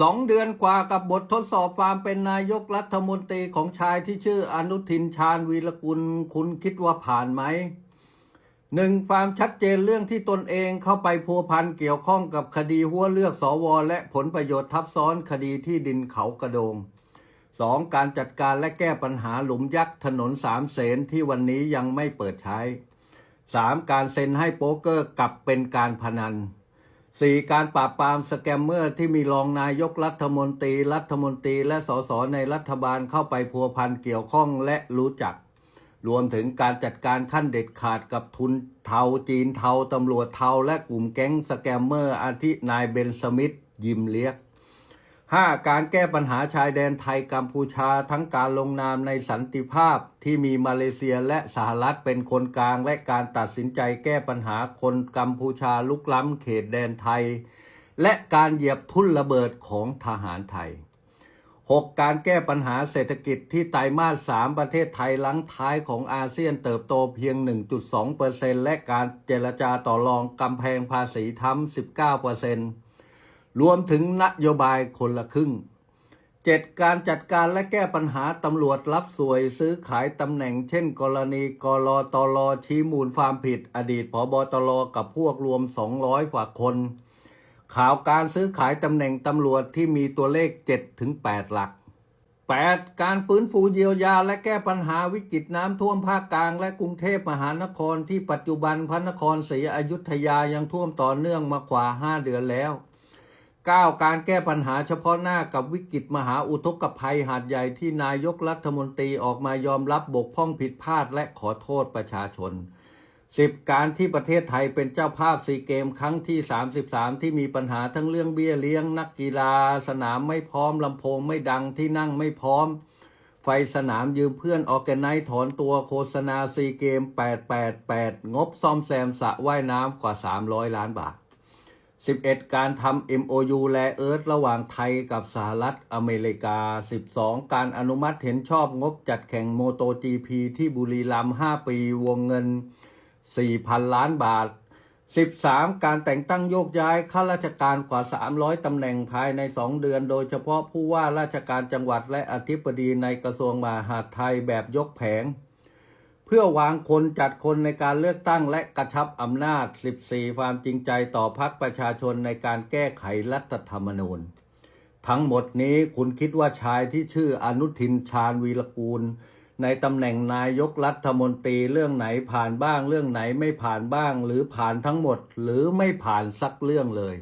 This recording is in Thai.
สองเดือนกว่ากับบททดสอบความเป็นนายกรัฐมนตรีของชายที่ชื่ออนุทินชาญวีรกุลคุณคิดว่าผ่านไหมหนึ่งความชัดเจนเรื่องที่ตนเองเข้าไปพัวพันเกี่ยวข้องกับคดีหัวเลือกสวและผลประโยชน์ทับซ้อนคดีที่ดินเขากระโดงสองการจัดการและแก้ปัญหาหลุมยักษ์ถนนสามเสนที่วันนี้ยังไม่เปิดใช้สามการเซ็นให้โป๊กเกอร์กลับเป็นการพนัน สี่การปราบปรามสแกมเมอร์ที่มีรองนายกรัฐมนตรี รัฐมนตรีและสสในรัฐบาลเข้าไปพัวพันเกี่ยวข้องและรู้จัก รวมถึงการจัดการขั้นเด็ดขาดกับทุนเทาจีนเทาตำรวจเทาและกลุ่มแก๊งสแกมเมอร์อาทินายเบนสมิธยิมเลียก 5. การแก้ปัญหาชายแดนไทยกัมพูชา ทั้งการลงนามในสันติภาพที่มีมาเลเซียและสหรัฐเป็นคนกลาง และการตัดสินใจแก้ปัญหาคนกัมพูชาลุกล้ำเขตแดนไทย และการเหยียบทุ่นระเบิดของทหารไทย 6. การแก้ปัญหาเศรษฐกิจที่ไตรมาส 3 ประเทศไทยหลังท้ายของอาเซียนเติบโตเพียง 1.2%และการเจรจาต่อรองกำแพงภาษีทำ19% รวมถึงนโยบายคนละครึ่ง 7. การจัดการและแก้ปัญหาตำรวจรับสวยซื้อขายตำแหน่ง เช่น กรณีกรอตลชี้มูลความผิด อดีตผบตรกับพวกรวม 200 กว่าคน ข่าวการซื้อขายตำแหน่งตำรวจที่มีตัวเลข7ถึง8หลัก 8. การฟื้นฟูเยียวยาและแก้ปัญหาวิกฤตน้ำท่วมภาคกลางและกรุงเทพมหานครที่ปัจจุบันพระนครศรีอยุธยายังท่วมต่อเนื่องมากว่า 5 เดือนแล้ว 9. การแก้ปัญหาเฉพาะหน้ากับวิกฤตมหาอุทกภัยหาดใหญ่ที่นายกรัฐมนตรีออกมายอมรับบกพร่องผิดพลาดและขอโทษประชาชน 10. การที่ประเทศไทยเป็นเจ้าภาพซีเกมครั้งที่ 33 ที่มีปัญหาทั้งเรื่องเบี้ยเลี้ยงนักกีฬา สนามไม่พร้อมลำโพงไม่ดังที่นั่งไม่พร้อม ไฟสนามยืมเพื่อนออแกไนถอนตัวโฆษณาซีเกม 888 งบซ่อมแซมสระว่ายน้ำกว่า 300 ล้านบาท 11. การทำ MOU แลเอิร์ธระหว่างไทยกับสหรัฐอเมริกา 12. การอนุมัติเห็นชอบงบจัดแข่งโมโต GP ที่บุรีรัมย์5ปีวงเงิน 4,000 ล้านบาท 13. การแต่งตั้งโยกย้ายข้าราชการกว่า 300 ตำแหน่งภายใน 2 เดือน โดยเฉพาะผู้ว่าราชการจังหวัดและอธิบดีในกระทรวงมหาดไทยแบบยกแผง เพื่อวางคนจัดคนในการเลือกตั้งและกระชับอำนาจ 14 ความจริงใจต่อพักประชาชนในการแก้ไขรัฐธรรมนูญ ทั้งหมดนี้คุณคิดว่าชายที่ชื่ออนุทินชาญวีรกูล ในตำแหน่งนายกรัฐมนตรีเรื่องไหนผ่านบ้าง เรื่องไหนไม่ผ่านบ้าง หรือผ่านทั้งหมด หรือไม่ผ่านสักเรื่องเลย